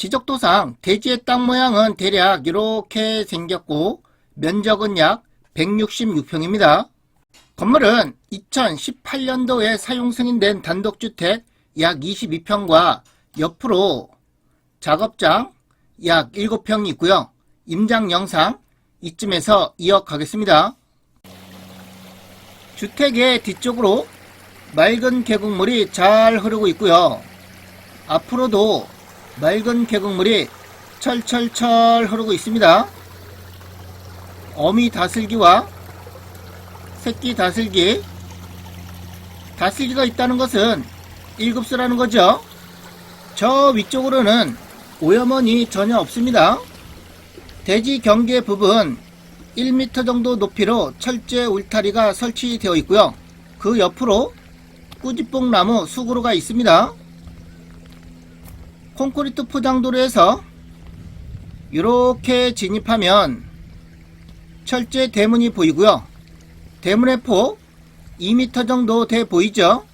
지적도상 대지의 땅 모양은 대략 이렇게 생겼고 면적은 약 166평입니다. 건물은 2018년도에 사용 승인된 단독주택 약 22평과 옆으로 작업장 약 7평이 있고요. 임장 영상 이쯤에서 이어가겠습니다. 주택의 뒤쪽으로 맑은 계곡물이 잘 흐르고 있고요. 앞으로도 맑은 계곡물이 철철철 흐르고 있습니다. 어미 다슬기와 새끼 다슬기 다슬기가 있다는 것은 일급수라는 거죠. 저 위쪽으로는 오염원이 전혀 없습니다. 대지 경계 부분 1m 정도 높이로 철제 울타리가 설치되어 있고요. 그 옆으로 꾸지뽕나무 수구로가 있습니다. 콘크리트 포장도로에서 이렇게 진입하면 철제 대문이 보이고요. 대문의 폭 2m 정도 돼 보이죠?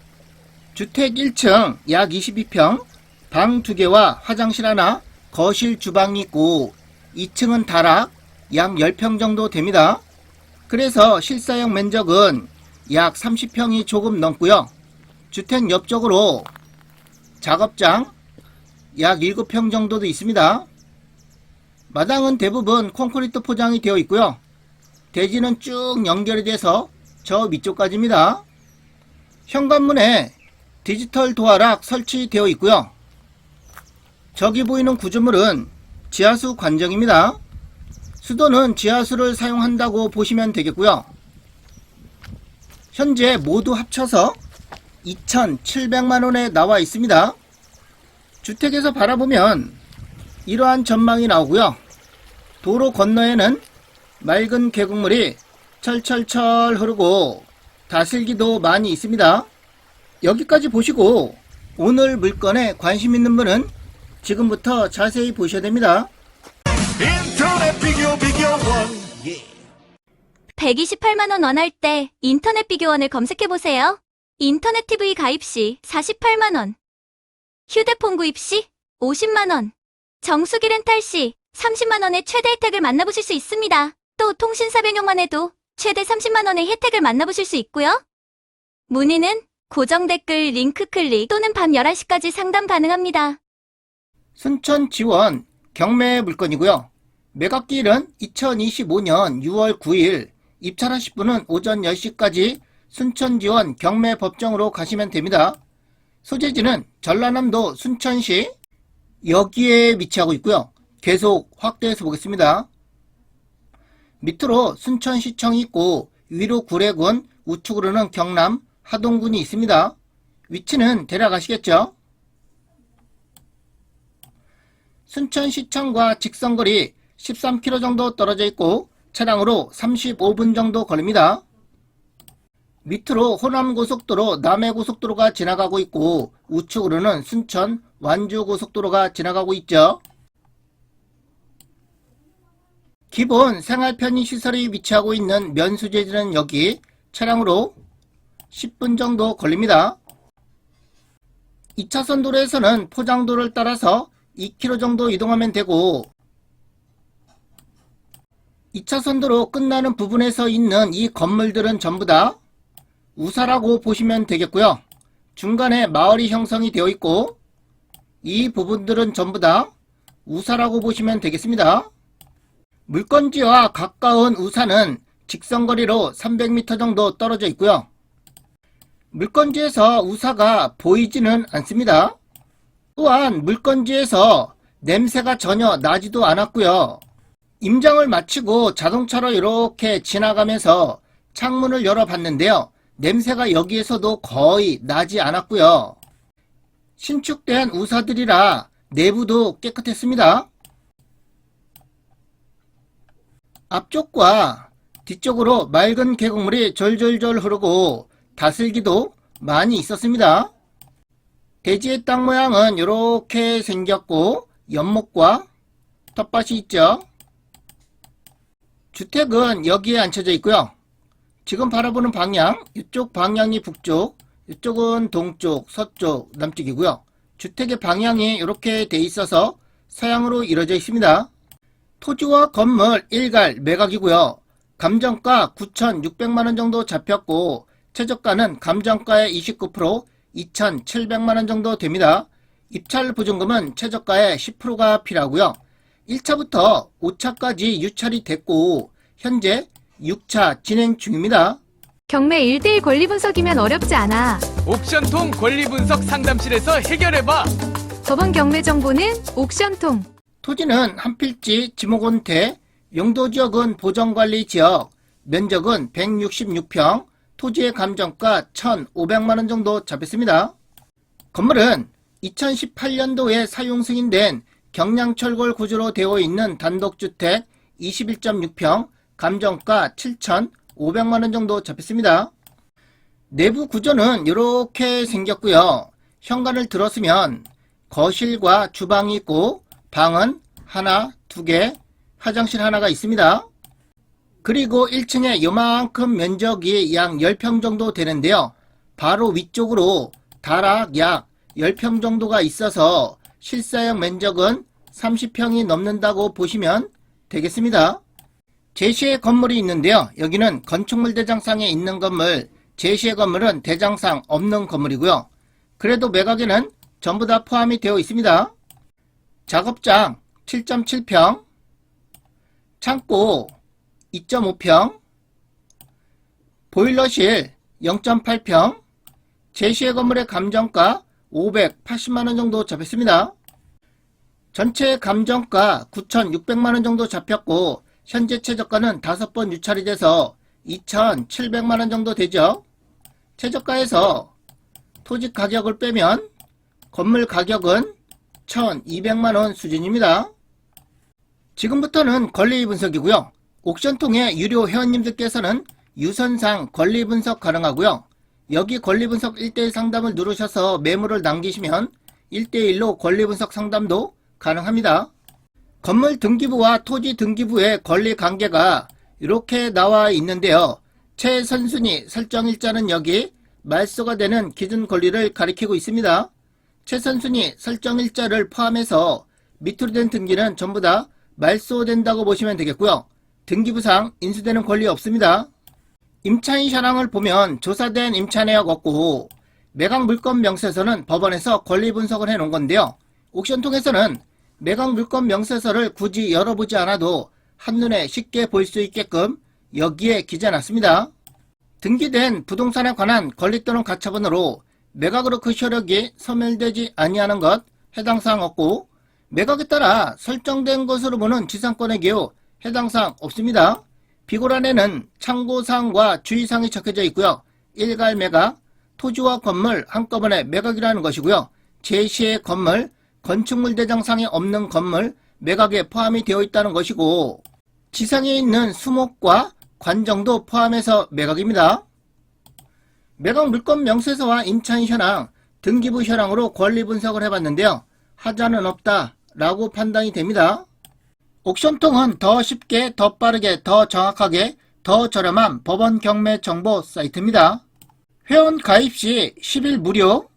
주택 1층 약 22평, 방 2개와 화장실 하나, 거실 주방이 있고 2층은 다락 약 10평 정도 됩니다. 그래서 실사용 면적은 약 30평이 조금 넘고요. 주택 옆쪽으로 작업장 약 7평 정도도 있습니다. 마당은 대부분 콘크리트 포장이 되어 있고요. 대지는 쭉 연결이 돼서 저 위쪽까지입니다. 현관문에 디지털 도어락 설치되어 있고요. 저기 보이는 구조물은 지하수 관정입니다. 수도는 지하수를 사용한다고 보시면 되겠고요. 현재 모두 합쳐서 2,700만원에 나와 있습니다. 주택에서 바라보면 이러한 전망이 나오고요. 도로 건너에는 맑은 계곡물이 철철철 흐르고 다슬기도 많이 있습니다. 여기까지 보시고 오늘 물건에 관심 있는 분은 지금부터 자세히 보셔야 됩니다. 인터넷 비교 비교원 128만원 원할 때 인터넷 비교원을 검색해보세요. 인터넷 TV 가입 시 48만원. 휴대폰 구입 시 50만원. 정수기 렌탈 시 30만원의 최대 혜택을 만나보실 수 있습니다. 또 통신사 변경만 해도 최대 30만원의 혜택을 만나보실 수 있고요. 문의는 고정 댓글 링크 클릭 또는 밤 11시까지 상담 가능합니다. 순천 지원 경매 물건이고요. 매각기일은 2025년 6월 9일, 입찰하실 분은 오전 10시까지 순천 지원 경매 법정으로 가시면 됩니다. 소재지는 전라남도 순천시 여기에 위치하고 있고요. 계속 확대해서 보겠습니다. 밑으로 순천시청이 있고 위로 구례군, 우측으로는 경남 하동군이 있습니다. 위치는 대략 아시겠죠? 순천시청과 직선거리 13km 정도 떨어져 있고 차량으로 35분 정도 걸립니다. 밑으로 호남고속도로 남해고속도로가 지나가고 있고 우측으로는 순천 완주고속도로가 지나가고 있죠. 기본 생활 편의시설이 위치하고 있는 면수제지는 여기 차량으로 10분 정도 걸립니다. 2차선 도로에서는 포장도를 따라서 2km 정도 이동하면 되고 2차선 도로 끝나는 부분에서 있는 이 건물들은 전부 다 우사라고 보시면 되겠고요. 중간에 마을이 형성이 되어 있고 이 부분들은 전부 다 우사라고 보시면 되겠습니다. 물건지와 가까운 우사는 직선거리로 300m 정도 떨어져 있고요. 물건지에서 우사가 보이지는 않습니다. 또한 물건지에서 냄새가 전혀 나지도 않았고요. 임장을 마치고 자동차로 이렇게 지나가면서 창문을 열어봤는데요. 냄새가 여기에서도 거의 나지 않았고요. 신축된 우사들이라 내부도 깨끗했습니다. 앞쪽과 뒤쪽으로 맑은 계곡물이 졸졸졸 흐르고 다슬기도 많이 있었습니다. 대지의 땅 모양은 이렇게 생겼고 연못과 텃밭이 있죠. 주택은 여기에 앉혀져 있고요. 지금 바라보는 방향, 이쪽 방향이 북쪽, 이쪽은 동쪽, 서쪽, 남쪽이고요. 주택의 방향이 이렇게 돼 있어서 서양으로 이루어져 있습니다. 토지와 건물 일갈 매각이고요. 감정가 9,600만원 정도 잡혔고 최저가는 감정가의 29% 2,700만원 정도 됩니다. 입찰 보증금은 최저가의 10%가 필요하고요. 1차부터 5차까지 유찰이 됐고 현재 6차 진행 중입니다. 경매 1대1 권리 분석이면 어렵지 않아. 옥션통 권리 분석 상담실에서 해결해봐. 저번 경매 정보는 옥션통. 토지는 한 필지 지목원태, 용도 지역은 보정관리 지역, 면적은 166평, 토지의 감정가 1,500만 원 정도 잡혔습니다. 건물은 2018년도에 사용 승인된 경량철골 구조로 되어 있는 단독주택 21.6평, 감정가 7,500만원 정도 잡혔습니다. 내부 구조는 이렇게 생겼고요. 현관을 들었으면 거실과 주방이 있고 방은 하나, 두 개, 화장실 하나가 있습니다. 그리고 1층에 요만큼 면적이 약 10평 정도 되는데요. 바로 위쪽으로 다락 약 10평 정도가 있어서 실사용 면적은 30평이 넘는다고 보시면 되겠습니다. 제시의 건물이 있는데요. 여기는 건축물 대장상에 있는 건물, 제시의 건물은 대장상 없는 건물이고요. 그래도 매각에는 전부 다 포함이 되어 있습니다. 작업장 7.7평, 창고 2.5평, 보일러실 0.8평, 제시의 건물의 감정가 580만원 정도 잡혔습니다. 전체 감정가 9,600만원 정도 잡혔고, 현재 최저가는 5번 유찰이 돼서 2,700만원 정도 되죠. 최저가에서 토지 가격을 빼면 건물 가격은 1,200만원 수준입니다. 지금부터는 권리 분석이고요. 옥션 통해 유료 회원님들께서는 유선상 권리 분석 가능하고요. 여기 권리 분석 1대1 상담을 누르셔서 메모를 남기시면 1대1로 권리 분석 상담도 가능합니다. 건물 등기부와 토지 등기부의 권리 관계가 이렇게 나와 있는데요. 최선순위 설정일자는 여기 말소가 되는 기준 권리를 가리키고 있습니다. 최선순위 설정일자를 포함해서 밑으로 된 등기는 전부 다 말소된다고 보시면 되겠고요. 등기부상 인수되는 권리 없습니다. 임차인 현황을 보면 조사된 임차 내역 없고 매각 물건 명세서는 법원에서 권리 분석을 해 놓은 건데요. 옥션 통해서는 매각 물건 명세서를 굳이 열어보지 않아도 한눈에 쉽게 볼 수 있게끔 여기에 기재해놨습니다. 등기된 부동산에 관한 권리 또는 가처분으로 매각으로 그 효력이 소멸되지 아니하는 것 해당 사항 없고 매각에 따라 설정된 것으로 보는 지상권의 경우 해당 사항 없습니다. 비고란에는 참고사항과 주의사항이 적혀져 있고요. 일갈 매각, 토지와 건물 한꺼번에 매각이라는 것이고요. 제시의 건물, 건축물 대장상에 없는 건물 매각에 포함이 되어 있다는 것이고 지상에 있는 수목과 관정도 포함해서 매각입니다. 매각 물건 명세서와 임차인 현황, 등기부 현황으로 권리 분석을 해봤는데요. 하자는 없다 라고 판단이 됩니다. 옥션통은 더 쉽게, 더 빠르게, 더 정확하게, 더 저렴한 법원 경매 정보 사이트입니다. 회원 가입 시 10일 무료,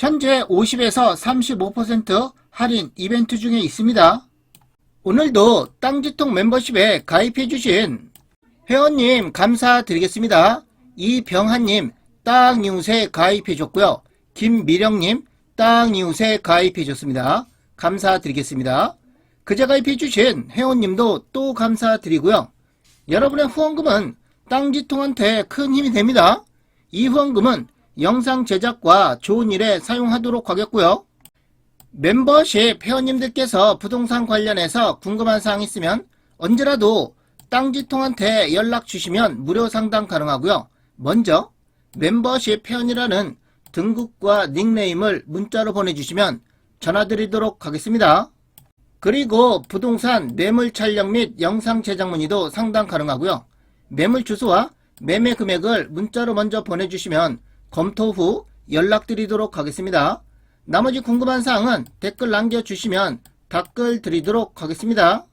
현재 50에서 35% 할인 이벤트 중에 있습니다. 오늘도 땅지통 멤버십에 가입해주신 회원님 감사드리겠습니다. 이병한님 땅이웃에 가입해줬고요. 김미령님 땅이웃에 가입해줬습니다. 감사드리겠습니다. 그제 가입해주신 회원님도 또 감사드리고요. 여러분의 후원금은 땅지통한테 큰 힘이 됩니다. 이 후원금은 영상 제작과 좋은 일에 사용하도록 하겠고요. 멤버십 회원님들께서 부동산 관련해서 궁금한 사항 있으면 언제라도 땅지통한테 연락 주시면 무료 상담 가능하고요. 먼저 멤버십 회원이라는 등급과 닉네임을 문자로 보내주시면 전화드리도록 하겠습니다. 그리고 부동산 매물 촬영 및 영상 제작 문의도 상담 가능하고요. 매물 주소와 매매 금액을 문자로 먼저 보내주시면 검토 후 연락드리도록 하겠습니다. 나머지 궁금한 사항은 댓글 남겨주시면 답글 드리도록 하겠습니다.